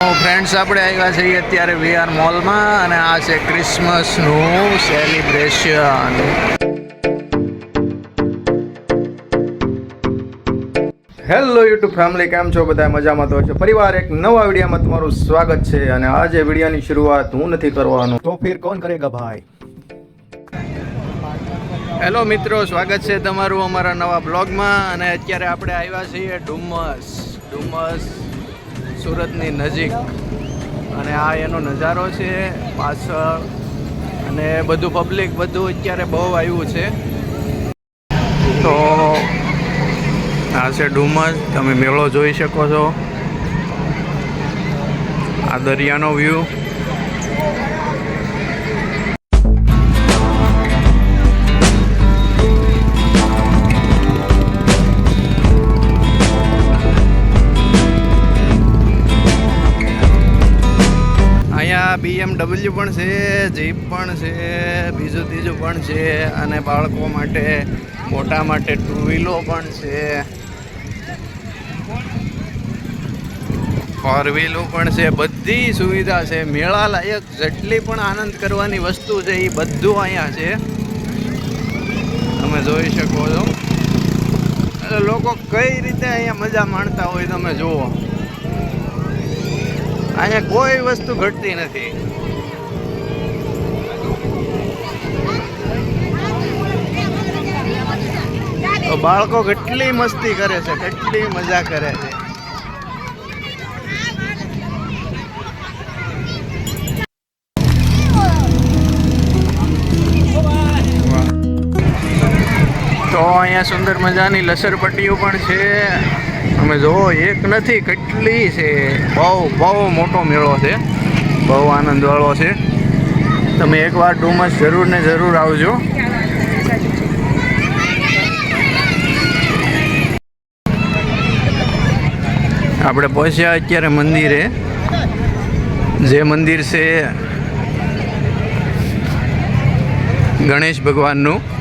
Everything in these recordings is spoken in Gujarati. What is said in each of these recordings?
ફ્રેન્ડ્સ આપણે આવ્યા છીએ અત્યારે વીઆર મોલમાં અને આ છે ક્રિસમસનું સેલિબ્રેશન હેલો યુટ્યુબ ફેમિલી કેમ છો? બધા મજામાં તો છે. પરિવાર એક નવા વિડીયોમાં તમારું સ્વાગત છે અને આજે વિડીયોની શરૂઆત હું નથી કરવાનો. તો ફિર કોણ કરેગા ભાઈ? હેલો મિત્રો સ્વાગત છે તમારું અમારા નવા બ્લોગમાં અને અત્યારે આપણે આવ્યા છીએ ડુમસ. ડુમસ સુરતની નજીક. અને આ એનો નજારો છે પાછળ. અને બધું પબ્લિક બધું અત્યારે બહુ આવ્યું છે. તો આ છે ડુમસ. તમે મેળો જોઈ શકો છો. આ દરિયાનો વ્યૂ બીએમડબલ્યુ પણ છે જીપ પણ છે, બીજું ત્રીજું પણ છે અને બાળકો માટે, મોટા માટે ટુ વ્હીલો પણ છે. ફોર વ્હીલો પણ છે, બધી સુવિધા છે. મેળા લાયક જેટલી પણ આનંદ કરવાની વસ્તુ છે, એ બધું અહીંયા છે. તમે જોઈ શકો છો. લોકો કઈ રીતે અહીંયા મજા માણતા હોય તમે જુઓ. અહીંયા કોઈ વસ્તુ ઘટતી નથી. બાળકો કેટલી મસ્તી કરે છે કેટલી મજા કરે છે. તો અહીંયા સુંદર મજાની લસરપટ્ટીઓ પણ છે. તમે જુઓ એક નથી, કેટલી છે. બહુ બહુ મોટો મેળો છે. બહુ આનંદવાળો છે. તમે એકવાર ડુમસ જરૂર ને જરૂર આવજો. આપણે પહોંચ્યા અત્યારે મંદિરે. જે મંદિર છે ગણેશ ભગવાનનું.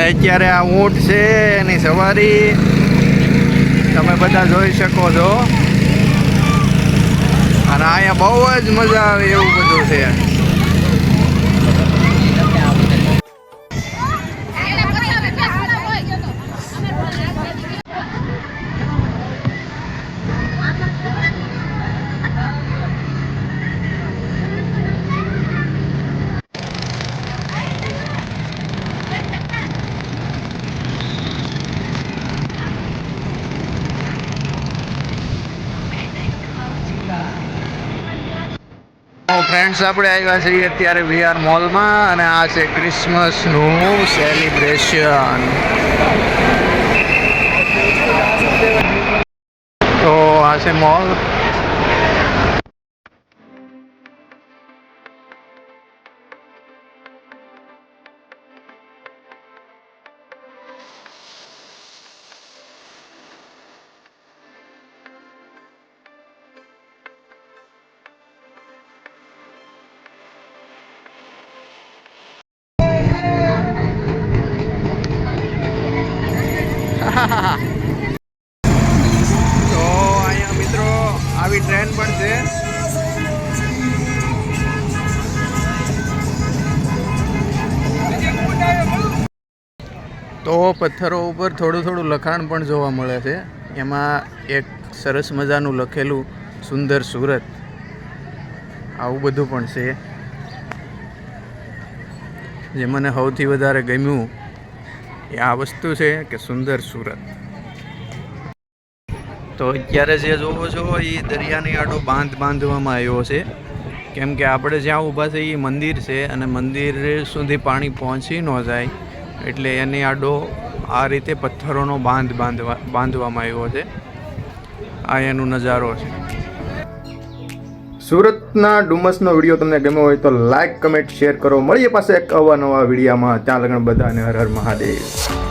અને અત્યારે આ ઊંટ છે એની સવારી. તમે બધા જોઈ શકો છો. અને અહીંયા બહુ જ મજા આવે એવું બધું છે. ફ્રેન્ડ્સ, આપણે આવ્યા છીએ અત્યારે વીઆર મોલમાં અને આ છે ક્રિસમસનું સેલિબ્રેશન. તો આ છે મોલ. પણ છે તો પથ્થરો ઉપર થોડું થોડું લખાણ પણ જોવા મળે છે. એમાં એક સરસ મજાનું લખેલું સુંદર સુરત. આવું બધું પણ છે. જે મને સૌથી વધારે ગમ્યું, એ આ વસ્તુ છે કે સુંદર સુરત. તો અત્યારે જે જોવો છો એ દરિયાની આડો બાંધ બાંધવામાં આવ્યો છે. કેમ કે આપણે જ્યાં ઊભા છે એ મંદિર છે અને મંદિર સુધી પાણી પહોંચી ન જાય. એટલે એની આડો આ રીતે પથ્થરોનો બાંધ બાંધવા, બાંધવામાં આવ્યો છે. આ એનો નજારો છે. સુરતના ડુમસનો વીડિયો તમને ગમ્યો હોય તો લાઈક, કમેન્ટ, શેર કરો. મળીએ પાસે એક અવા નવા વિડીયામાં. ત્યાં લગ્ન બધાને હર હર મહાદેવ.